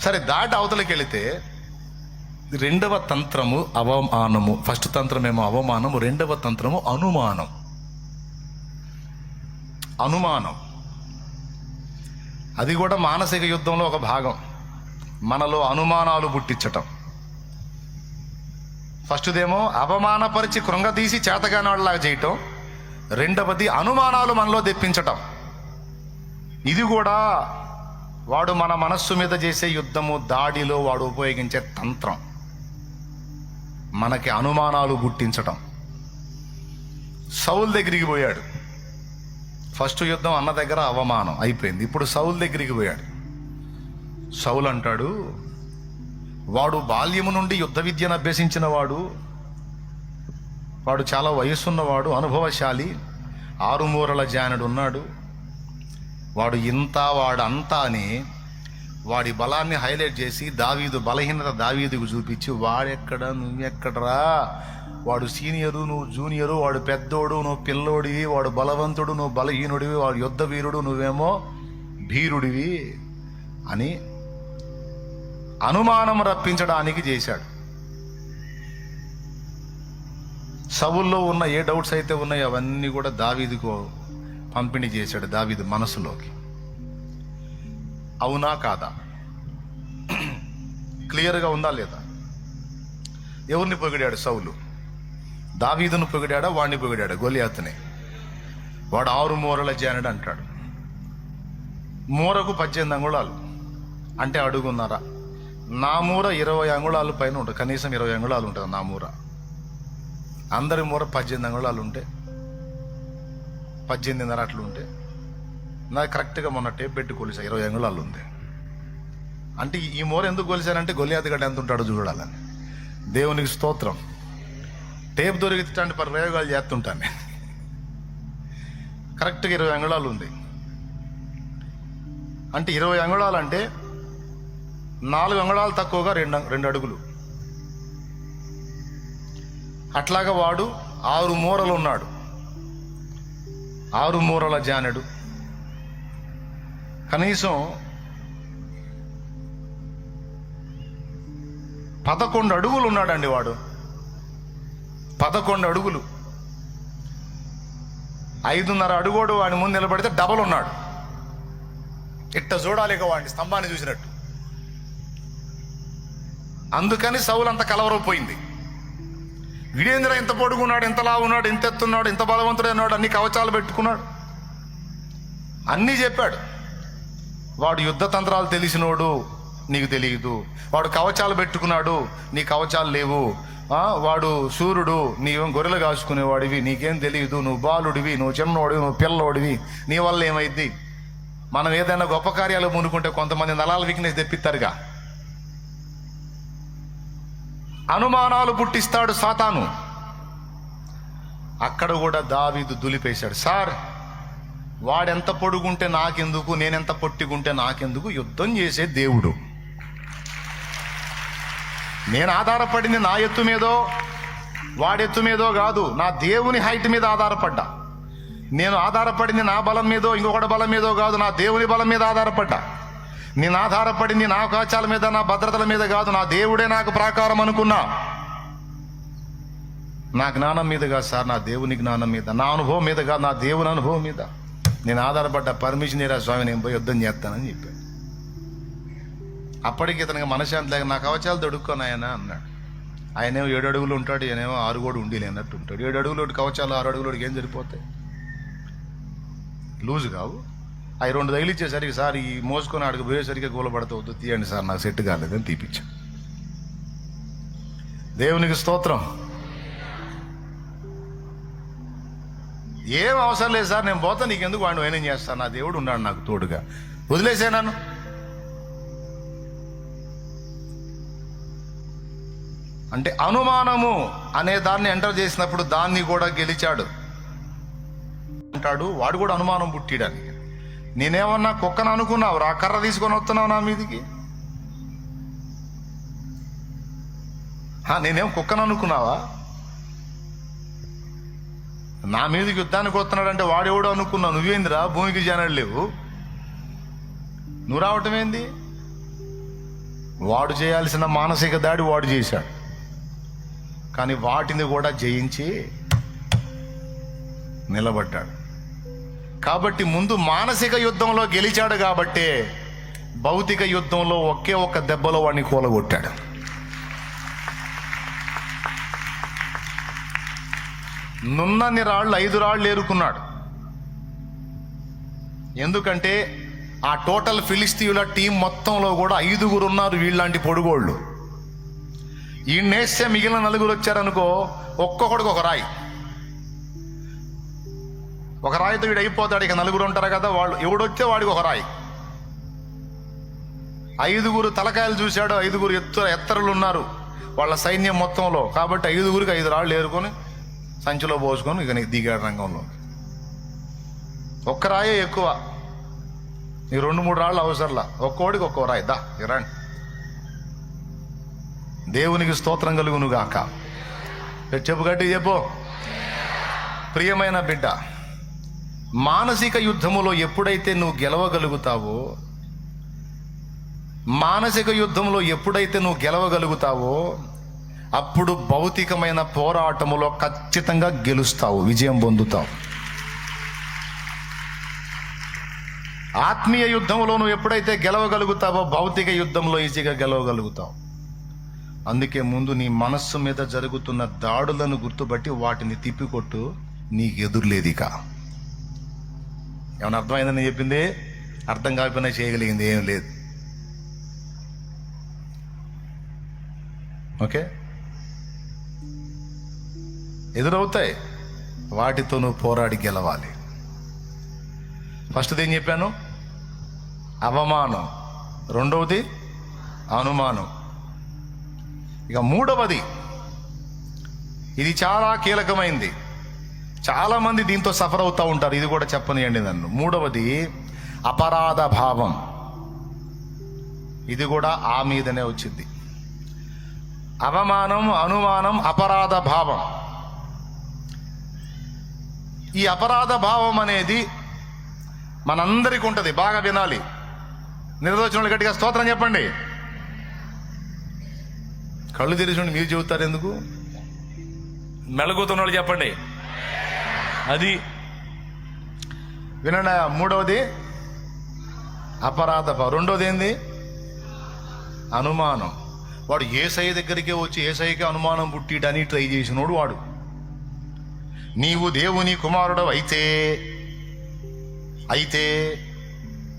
సరే దాటి అవతలకి వెళితే రెండవ తంత్రము అవమానము. ఫస్ట్ తంత్రమేమో అవమానము రెండవ తంత్రము అనుమానం. అనుమానం. అది కూడా మానసిక యుద్ధంలో ఒక భాగం. మనలో అనుమానాలు పుట్టించటం. ఫస్ట్దేమో అవమానపరిచి కృంగతీసి చేతగాని వాళ్ళలాగా చేయటం. రెండవది అనుమానాలు మనలో తెప్పించటం. ఇది కూడా వాడు మన మనస్సు మీద చేసే యుద్ధము దాడిలో వాడు ఉపయోగించే తంత్రం. మనకి అనుమానాలు గుట్టించటం సౌల్ దగ్గరికి పోయాడు. ఫస్ట్ యుద్ధం అన్న దగ్గర అవమానం అయిపోయింది. ఇప్పుడు సౌల్ దగ్గరికి పోయాడు. సౌల్ అంటాడు వాడు బాల్యము నుండి యుద్ధ విద్యను అభ్యసించిన వాడు వాడు చాలా వయసున్నవాడు అనుభవశాలి ఆరుమూరల జానుడు ఉన్నాడు వాడు ఇంత వాడు అంతా అని వాడి బలాన్ని హైలైట్ చేసి దావీదు బలహీనత దావీదుకు చూపించి వాడెక్కడ? నువ్వెక్కడరా? వాడు సీనియరు నువ్వు జూనియరు వాడు పెద్దోడు నువ్వు పిల్లోడివి వాడు బలవంతుడు నువ్వు బలహీనుడివి వాడు యుద్ధ వీరుడు నువ్వేమో భీరుడివి అని అనుమానం రప్పించడానికి చేశాడు. సవుల్లో ఉన్న ఏ డౌట్స్ అయితే ఉన్నాయో అవన్నీ కూడా దావీదుకు పంపిణీ చేశాడు దావీదు మనసులోకి. అవునా కాదా? క్లియర్గా ఉందా లేదా? ఎవరిని పొగిడాడు సౌలు? దావీదును పొగిడాడా? వాడిని పొగిడాడా? గొలియాతుని. వాడు ఆరు మూరల జానడు అంటాడు. మూరకు పద్దెనిమిది అంగుళాలు. అంటే అడుగున్నారా. నా మూర ఇరవై అంగుళాలు పైన ఉంటుంది. కనీసం ఇరవై అంగుళాలు ఉంటుంది నా మూర. అందరి మూర పద్దెనిమిది అంగుళాలు ఉంటే పద్దెనిమిదిన్నర అట్లు ఉంటే నాకు కరెక్ట్గా మొన్న టేప్ పెట్టి కొలిసా ఇరవై అంగుళాలు ఉంది అంటే ఈ మోర ఎందుకు కొలిసానంటే గొలియాతి ఎంత ఉంటాడో చూడాలని. దేవునికి స్తోత్రం. టేప్ దొరికితే ప్రయోగాలు చేస్తుంటాను. నేను. కరెక్ట్గా ఇరవై అంగుళాలు ఉంది అంటే ఇరవై అంగుళాలు అంటే నాలుగు అంగుళాలు తక్కువగా రెండు రెండు అడుగులు. అట్లాగా వాడు ఆరు మూరలు ఉన్నాడు ఆరుమూరల జానడు. కనీసం పదకొండు అడుగులు ఉన్నాడండి వాడు. పదకొండు అడుగులు ఐదున్నర అడుగోడు వాడి ముందు నిలబడితే డబల్ ఉన్నాడు ఇట్ట చూడాలిక వాడిని స్తంభాన్ని చూసినట్టు. అందుకని సౌలు అంత కలవరపోయింది. వీడేంద్ర ఇంత పొడుగున్నాడు ఇంత ఉన్నాడు ఇంత ఎత్తున్నాడు ఇంత బలవంతుడైనాడు అన్ని కవచాలు పెట్టుకున్నాడు? అన్నీ చెప్పాడు. వాడు యుద్ధ తంత్రాలు తెలిసినోడు నీకు తెలియదు. వాడు కవచాలు పెట్టుకున్నాడు నీ కవచాలు లేవు. వాడు సూర్యుడు నీవేం గొర్రెలు కాసుకునేవాడివి నీకేం తెలియదు. నువ్వు బాలుడివి నువ్వు చిన్నోడివి నువ్వు పిల్లోడివి. నీ వల్ల ఏమైద్ది? మనం ఏదైనా గొప్ప కార్యాలు మునుకుంటే కొంతమంది నలాల వీక్నెస్ తెప్పిస్తారుగా. అనుమానాలు పుట్టిస్తాడు సాతాను. అక్కడ కూడా దావీదు దులిపేశాడు. సార్ వాడెంత పొడుగుంటే నాకెందుకు? నేనెంత పొట్టిగుంటే నాకెందుకు? యుద్ధం చేసే దేవుడు. నేను ఆధారపడింది నా ఎత్తు మీదో వాడెత్తు మీదో కాదు నా దేవుని హైట్ మీద ఆధారపడ్డా. నేను ఆధారపడింది నా బలం మీదో ఇంకొకటి బలం మీదో కాదు నా దేవుని బలం మీద ఆధారపడ్డా. నేను ఆధారపడింది నా అవకాశాల మీద నా భద్రతల మీద కాదు నా దేవుడే నాకు ప్రాకారం అనుకున్నా. నా జ్ఞానం మీద కాదు సార్ నా దేవుని జ్ఞానం మీద. నా అనుభవం మీద కాదు నా దేవుని అనుభవం మీద. నేను ఆధారపడ్డ పర్మిషన్ ఇరా స్వామి నేను పోయి యుద్ధం చేస్తానని చెప్పాను అప్పటికి ఇతనికి మనశాంతి లేక నా కవచాలు దొడుక్కొని ఆయన అన్నాడు. ఆయనేమో ఏడు అడుగులు ఉంటాడు ఈయనేమో ఆరు కూడా ఉండి ఉంటాడు. ఏడు అడుగులు కవచాలు ఆరు అడుగులు ఏం సరిపోతాయి? లూజ్ కావు. అవి రెండు తగిలిచ్చేసరికి సార్ ఈ మోసుకొని ఆడికి పోయేసరికి కూలబడతా వద్దు. తీయండి సార్ నాకు సెట్ కాలేదని తీపిచ్చా. దేవునికి స్తోత్రం. ఏం అవసరం లేదు సార్ నేను పోతా నీకెందుకు వాడిని వైనం చేస్తాను నా దేవుడు ఉన్నాడు నాకు తోడుగా. వదిలేసాను అంటే అనుమానము అనే దాన్ని ఎంటర్ చేసినప్పుడు దాన్ని కూడా గెలిచాడు. అంటాడు వాడు కూడా అనుమానం పుట్టిడని. నేనేమన్నా కుక్కను అనుకున్నావు? రా కర్ర తీసుకొని వస్తున్నావు నా మీదికి. నేనేం కుక్కను అనుకున్నావా? నా మీదకి యుద్ధానికి వస్తున్నాడంటే వాడెవడో అనుకున్నావు? నువ్వేందిరా? భూమికి జనాలు లేవు. నువ్వు రావటం ఏంది? వాడు చేయాల్సిన మానసిక దాడి వాడు చేశాడు. కానీ వాటిని కూడా జయించి నిలబడ్డాడు. కాబట్టి ముందు మానసిక యుద్ధంలో గెలిచాడు కాబట్టే భౌతిక యుద్ధంలో ఒకే ఒక్క దెబ్బలో వాడిని కూలగొట్టాడు. నున్నన్ని రాళ్ళు ఐదు రాళ్ళు ఏరుకున్నాడు. ఎందుకంటే ఆ టోటల్ ఫిలిస్తీయుల టీం మొత్తంలో కూడా ఐదుగురు ఉన్నారు వీళ్ళంటి పొడుగోళ్ళు. ఈ నేస్తే మిగిలిన నలుగురు వచ్చారనుకో ఒక్కొక్కడికి ఒక రాయి. ఒక రాయితో వీడు అయిపోతాడు ఇక నలుగురు ఉంటారు కదా వాళ్ళు ఎవడొచ్చే వాడికి ఒక రాయి. ఐదుగురు తలకాయలు చూశాడు ఐదుగురు ఎత్తు ఎత్తరులు ఉన్నారు. వాళ్ళ సైన్యం మొత్తంలో. కాబట్టి ఐదుగురికి ఐదు రాళ్ళు ఏరుకొని సంచిలో పోసుకొని ఇక నీకు దిగాడు రంగంలో ఒక్క రాయే ఎక్కువ. ఈ రెండు మూడు రాళ్ళు అవసరంలా. ఒక్కోడికి ఒక్కో రాయి. దా ఇక దేవునికి స్తోత్రం కలుగునుగాక. చెప్పు గట్టి చెప్పు. ప్రియమైన బిడ్డ. మానసిక యుద్ధములో ఎప్పుడైతే నువ్వు గెలవగలుగుతావో మానసిక యుద్ధంలో ఎప్పుడైతే నువ్వు గెలవగలుగుతావో అప్పుడు భౌతికమైన పోరాటములో ఖచ్చితంగా గెలుస్తావు విజయం పొందుతావు. ఆత్మీయ యుద్ధంలో నువ్వు ఎప్పుడైతే గెలవగలుగుతావో భౌతిక యుద్ధంలో ఈజీగా గెలవగలుగుతావు. అందుకే ముందు నీ మనస్సు మీద జరుగుతున్న దాడులను గుర్తుపట్టి వాటిని తిప్పికొట్టు నీకు ఎదురులేదిక. ఏమైనా అర్థమైందని చెప్పింది? అర్థం కాకపోయినా చేయగలిగింది ఏం లేదు. ఓకే? ఎదురవుతాయి. వాటితో నువ్వు పోరాడి గెలవాలి. ఫస్ట్ది ఏం చెప్పాను? అవమానం. రెండవది అనుమానం. ఇక మూడవది ఇది చాలా కీలకమైంది. చాలా మంది దీంతో సఫర్ అవుతూ ఉంటారు. ఇది కూడా చెప్పనియండి నన్ను. మూడవది అపరాధ భావం. ఇది కూడా ఆ మీదనే వచ్చింది. అవమానం అనుమానం అపరాధ భావం. ఈ అపరాధ భావం అనేది మనందరికి ఉంటుంది. బాగా వినాలి. నిర్దోచనలు గట్టిగా స్తోత్రం చెప్పండి. కళ్ళు తెరిచి మీరు చెబుతారు ఎందుకు? మెలగుతున్న వాళ్ళు చెప్పండి. అది వినండి మూడవది అపరాధ భావం. రెండోది ఏంది? అనుమానం. వాడు ఏసఐ దగ్గరికే వచ్చి ఏసఐకి అనుమానం పుట్టిడని ట్రై చేసినోడు వాడు. నీవు దేవుని కుమారుడు అయితే అయితే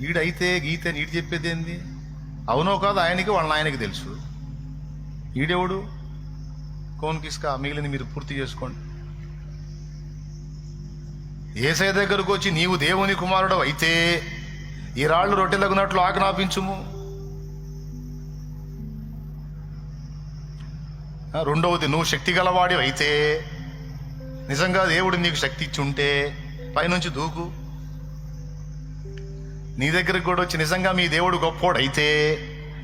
ఈడైతే గీత నీడు చెప్పేది ఏంది? అవునో కాదు ఆయనకి వాళ్ళ ఆయనకి తెలుసు. ఈడెవడు? కోన్ కిస్కా మిగిలింది మీరు పూర్తి చేసుకోండి. ఏసై దగ్గరకు వచ్చి నీవు దేవుని కుమారుడు అయితే ఈ రాళ్ళు రొట్టెలగునట్లు ఆజ్ఞాపించుము. రెండవది నువ్వు శక్తి గలవాడి అయితే నిజంగా దేవుడు నీకు శక్తి ఇచ్చి ఉంటే పైనుంచి దూకు. నీ దగ్గరికి కూడా వచ్చి నిజంగా మీ దేవుడు గొప్పోడు అయితే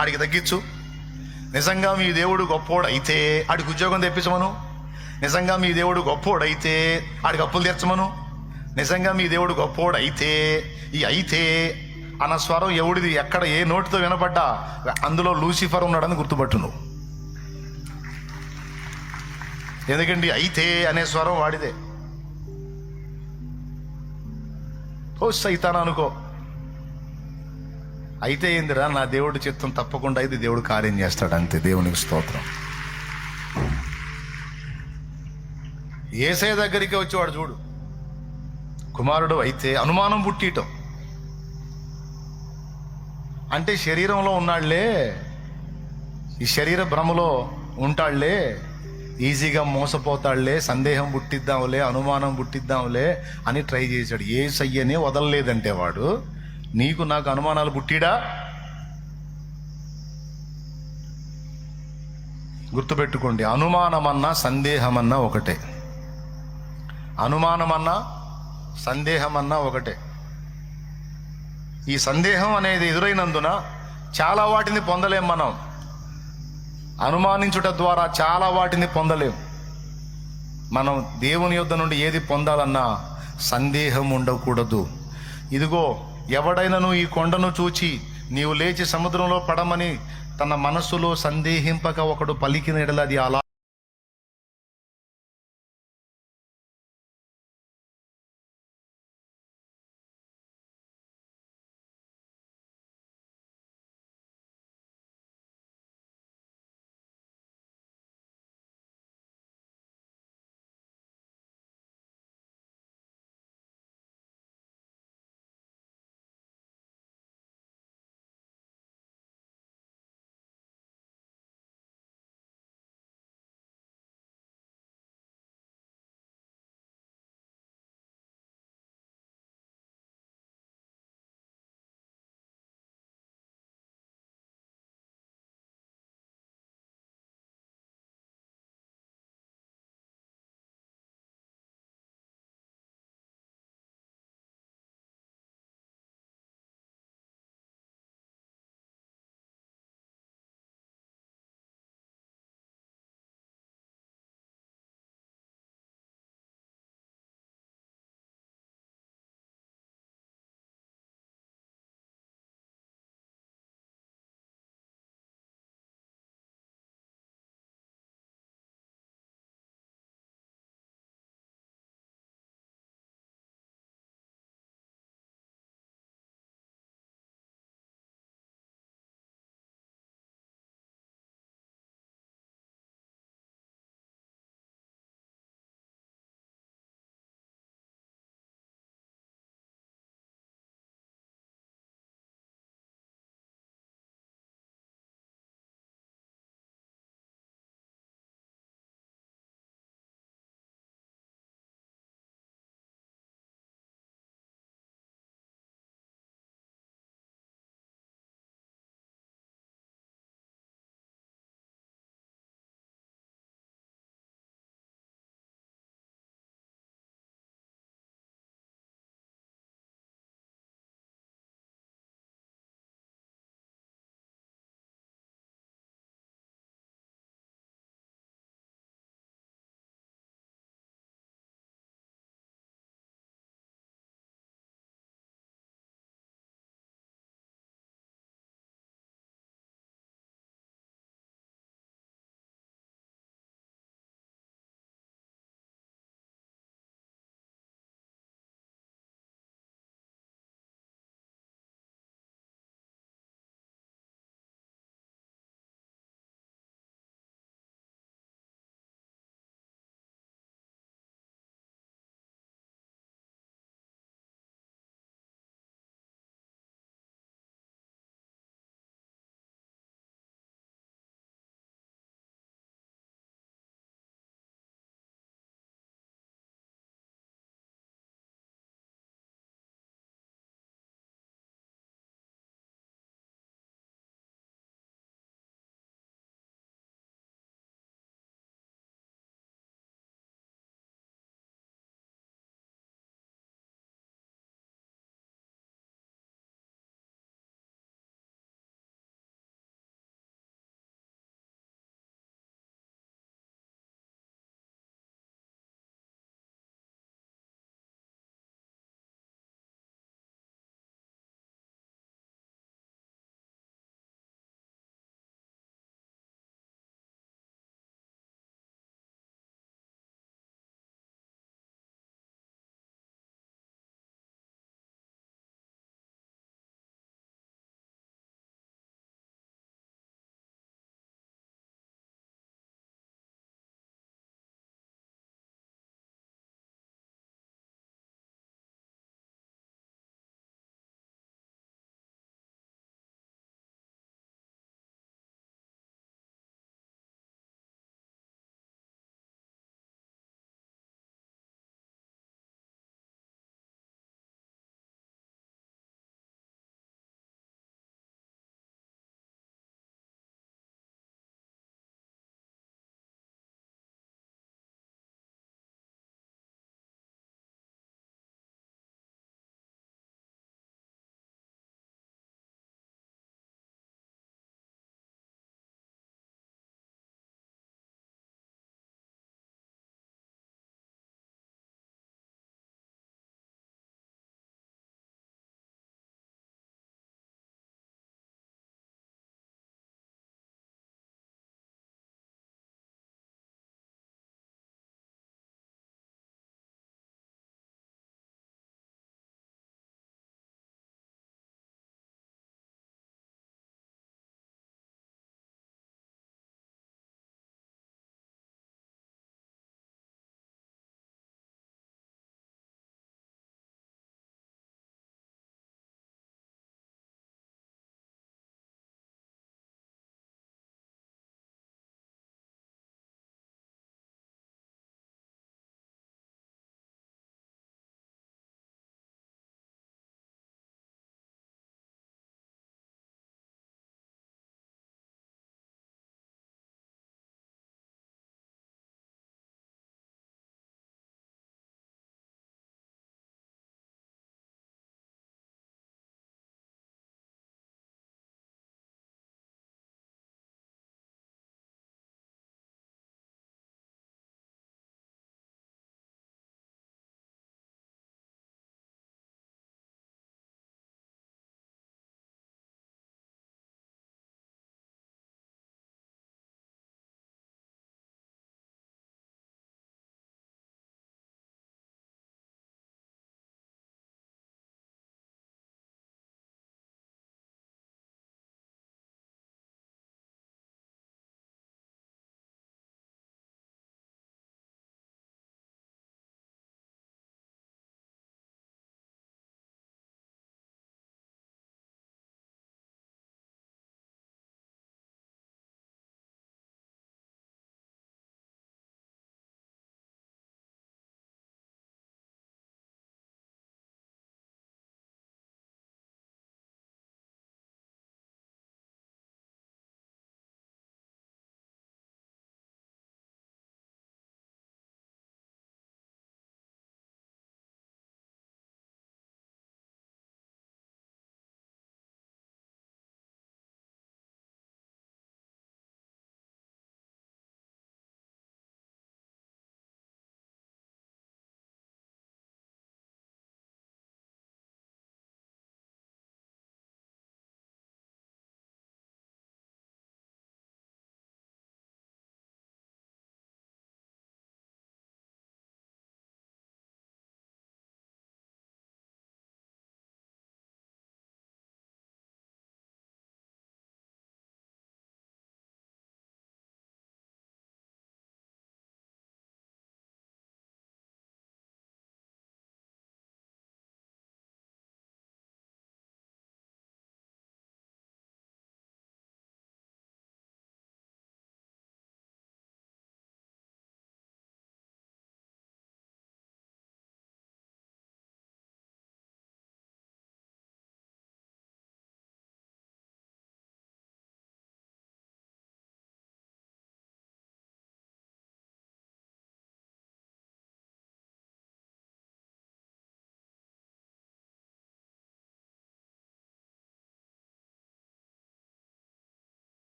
ఆడికి తగ్గించు. నిజంగా మీ దేవుడు గొప్పోడు అయితే ఆడికి ఉద్యోగం తెప్పించమను. నిజంగా మీ దేవుడు గొప్పోడు అయితే ఆడికి అప్పులు తీర్చమను. నిజంగా మీ దేవుడు గొప్పోడు అయితే ఈ అయితే అన్న స్వరం ఎవడిది ఎక్కడ ఏ నోటితో వినపడ్డా అందులో లూసిఫర్ ఉన్నాడని గుర్తుపట్టు నువ్వు ఎందుకండి అయితే అనే స్వరం వాడిదే? ఓ సైతాన్ అనుకో. అయితే ఏందిరా నా దేవుడి చిత్తం తప్పకుండా అయితే దేవుడు కార్యం చేస్తాడు అంతే దేవునికి స్తోత్రం. ఏసే దగ్గరికి వచ్చేవాడు చూడు. కుమారుడు అయితే అనుమానం పుట్టియటం. అంటే శరీరంలో ఉన్నాళ్ళే ఈ శరీర భ్రమలో ఉంటాళ్ళే ఈజీగా మోసపోతాడులే సందేహం పుట్టిద్దాంలే అనుమానం పుట్టిద్దాంలే అని ట్రై చేశాడు. ఏ సయ్యనే వదలలేదంటే వాడు నీకు నాకు అనుమానాలు పుట్టిడా? గుర్తుపెట్టుకోండి అనుమానమన్నా సందేహమన్నా ఒకటే. అనుమానమన్నా సందేహం అన్నా ఒకటే. ఈ సందేహం అనేది ఎదురైనందున చాలా వాటిని పొందలేం మనం. అనుమానించుట ద్వారా చాలా వాటిని పొందలేం. మనం దేవుని యొద్ద నుండి ఏది పొందాలన్నా సందేహం ఉండకూడదు. ఇదిగో ఎవడైనను ఈ కొండను చూచి నీవు లేచి సముద్రంలో పడమని తన మనసులో సందేహింపక ఒకడు పలికిన ఎడల అది అలా